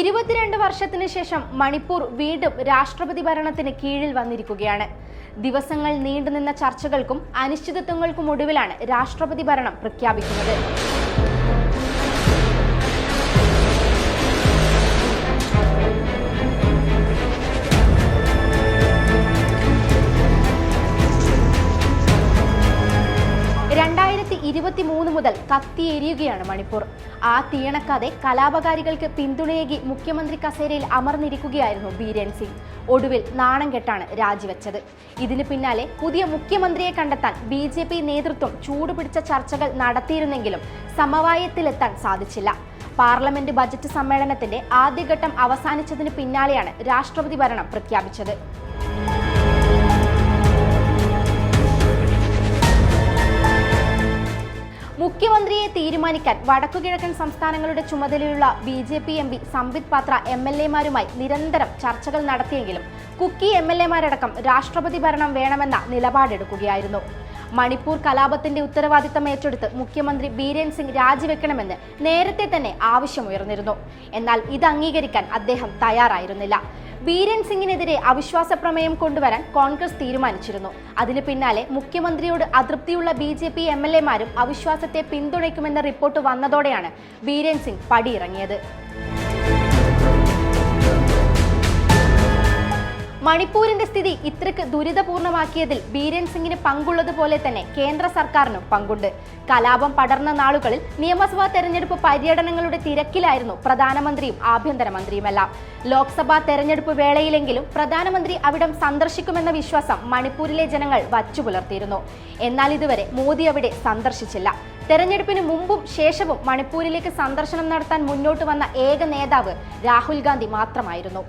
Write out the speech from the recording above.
ഇരുപത്തിരണ്ട് വർഷത്തിന് ശേഷം മണിപ്പൂർ വീണ്ടും രാഷ്ട്രപതി ഭരണത്തിന് കീഴിൽ വന്നിരിക്കുകയാണ്. ദിവസങ്ങൾ നീണ്ടുനിന്ന ചർച്ചകൾക്കും അനിശ്ചിതത്വങ്ങൾക്കും ഒടുവിലാണ് രാഷ്ട്രപതി ഭരണം പ്രഖ്യാപിക്കുന്നത്. രണ്ടായിരത്തി ഇരുപത്തി മൂന്ന് മുതൽ കത്തിയെരിയുകയാണ് മണിപ്പൂർ. ആ തീയണക്കാതെ കലാപകാരികൾക്ക് പിന്തുണയേകി മുഖ്യമന്ത്രി കസേരയിൽ അമർന്നിരിക്കുകയായിരുന്നു ബീരൻ സിംഗ്. ഒടുവിൽ നാണം കെട്ടാണ് രാജിവെച്ചത്. ഇതിന് പിന്നാലെ പുതിയ മുഖ്യമന്ത്രിയെ കണ്ടെത്താൻ ബി ജെ പി നേതൃത്വം ചൂടുപിടിച്ച ചർച്ചകൾ നടത്തിയിരുന്നെങ്കിലും സമവായത്തിലെത്താൻ സാധിച്ചില്ല. പാർലമെന്റ് ബജറ്റ് സമ്മേളനത്തിന്റെ ആദ്യഘട്ടം അവസാനിച്ചതിന് പിന്നാലെയാണ് രാഷ്ട്രപതി ഭരണം പ്രഖ്യാപിച്ചത്. മുഖ്യമന്ത്രിയെ തീരുമാനിക്കാൻ വടക്കുകിഴക്കൻ സംസ്ഥാനങ്ങളുടെ ചുമതലയുള്ള B J P M P Sambit Patra M L എമാരുമായി നിരന്തരം ചർച്ചകൾ നടത്തിയെങ്കിലും കുക്കി എം എൽ എമാരടക്കം രാഷ്ട്രപതി ഭരണം വേണമെന്ന നിലപാടെടുക്കുകയായിരുന്നു. മണിപ്പൂർ കലാപത്തിന്റെ ഉത്തരവാദിത്തം ഏറ്റെടുത്ത് മുഖ്യമന്ത്രി ബീരൻ സിംഗ് രാജിവെക്കണമെന്ന് നേരത്തെ തന്നെ ആവശ്യമുയർന്നിരുന്നു. എന്നാൽ ഇത് അംഗീകരിക്കാൻ അദ്ദേഹം തയ്യാറായിരുന്നില്ല. ബീരൻ സിംഗിനെതിരെ അവിശ്വാസ പ്രമേയം കൊണ്ടുവരാൻ കോൺഗ്രസ് തീരുമാനിച്ചിരുന്നു. അതിന് പിന്നാലെ മുഖ്യമന്ത്രിയോട് അതൃപ്തിയുള്ള B J P M L എമാരും അവിശ്വാസത്തെ പിന്തുണയ്ക്കുമെന്ന റിപ്പോർട്ട് വന്നതോടെയാണ് വീരൻ സിംഗ് പടിയിറങ്ങിയത്. മണിപ്പൂരിന്റെ സ്ഥിതി ഇത്രയ്ക്ക് ദുരിതപൂർണമാക്കിയതിൽ ബീരൻ സിംഗിന് പങ്കുള്ളതുപോലെ തന്നെ കേന്ദ്ര സർക്കാരിനും പങ്കുണ്ട്. കലാപം പടർന്ന നാളുകളിൽ നിയമസഭാ തെരഞ്ഞെടുപ്പ് പര്യടനങ്ങളുടെ തിരക്കിലായിരുന്നു പ്രധാനമന്ത്രിയും ആഭ്യന്തരമന്ത്രിയുമെല്ലാം. ലോക്സഭാ തെരഞ്ഞെടുപ്പ് വേളയിലെങ്കിലും പ്രധാനമന്ത്രി അവിടം സന്ദർശിക്കുമെന്ന വിശ്വാസം മണിപ്പൂരിലെ ജനങ്ങൾ വച്ചുപുലർത്തിയിരുന്നു. എന്നാൽ ഇതുവരെ മോദി അവിടെ സന്ദർശിച്ചില്ല. തെരഞ്ഞെടുപ്പിന് മുമ്പും ശേഷവും മണിപ്പൂരിലേക്ക് സന്ദർശനം നടത്താൻ മുന്നോട്ട് വന്ന ഏക നേതാവ് രാഹുൽ ഗാന്ധി മാത്രമായിരുന്നു.